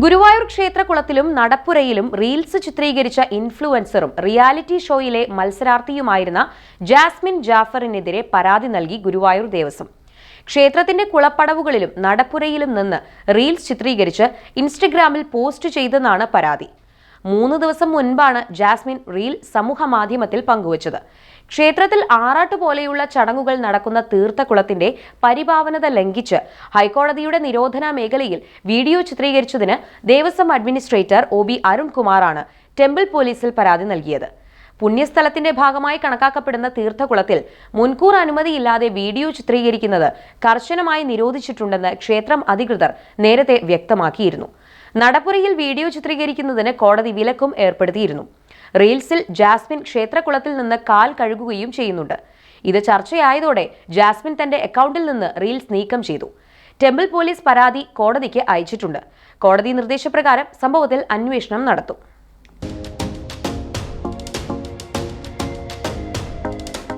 Guruvayur ക്ഷേത്രകുളത്തിലും നടപ്പുരയിലും reels ചിത്രീകരിച്ച ഇൻഫ്ലുവൻസറും reality ഷോയിലെ മത്സരാർത്ഥിയുമായിരുന്ന Jasmine ജാഫറിനെതിരെ പരാതി നൽകി ഗുരുവായൂർ ദേവസ്വം. ക്ഷേത്രത്തിന്റെ കുളപ്പടവുകളിലും നടപ്പുരയിലും നിന്ന് റീൽസ് ചിത്രീകരിച്ച് ഇൻസ്റ്റഗ്രാമിൽ പോസ്റ്റ് ചെയ്തെന്നാണ് പരാതി. മൂന്ന് ദിവസം മുൻപാണ് ജാസ്മിൻ റീൽ സമൂഹമാധ്യമത്തിൽ പങ്കുവച്ചത്. ക്ഷേത്രത്തിൽ ആറാട്ട് പോലെയുള്ള ചടങ്ങുകൾ നടക്കുന്ന തീർത്ഥക്കുളത്തിന്റെ പരിഭാവനത ലംഘിച്ച് ഹൈക്കോടതിയുടെ നിരോധന മേഖലയിൽ വീഡിയോ ചിത്രീകരിച്ചതിന് ദേവസ്വം അഡ്മിനിസ്ട്രേറ്റർ ഒ ബി അരുൺകുമാറാണ് ടെമ്പിൾ പോലീസിൽ പരാതി നൽകിയത്. പുണ്യസ്ഥലത്തിന്റെ ഭാഗമായി കണക്കാക്കപ്പെടുന്ന തീർത്ഥകുളത്തിൽ മുൻകൂർ അനുമതിയില്ലാതെ വീഡിയോ ചിത്രീകരിക്കുന്നത് കർശനമായി നിരോധിച്ചിട്ടുണ്ടെന്ന് ക്ഷേത്രം അധികൃതർ നേരത്തെ വ്യക്തമാക്കിയിരുന്നു. നടപ്പുരയിൽ വീഡിയോ ചിത്രീകരിക്കുന്നതിന് കോടതി വിലക്കും ഏർപ്പെടുത്തിയിരുന്നു. റീൽസിൽ ജാസ്മിൻ ക്ഷേത്രകുളത്തിൽ നിന്ന് കാൽ കഴുകുകയും ചെയ്യുന്നുണ്ട്. ഇത് ചർച്ചയായതോടെ ജാസ്മിൻ തന്റെ അക്കൗണ്ടിൽ നിന്ന് റീൽസ് നീക്കം ചെയ്തു. ടെമ്പിൾ പോലീസ് പരാതി കോടതിക്ക് അയച്ചിട്ടുണ്ട്. കോടതി നിർദ്ദേശപ്രകാരം സംഭവത്തിൽ അന്വേഷണം നടത്തും.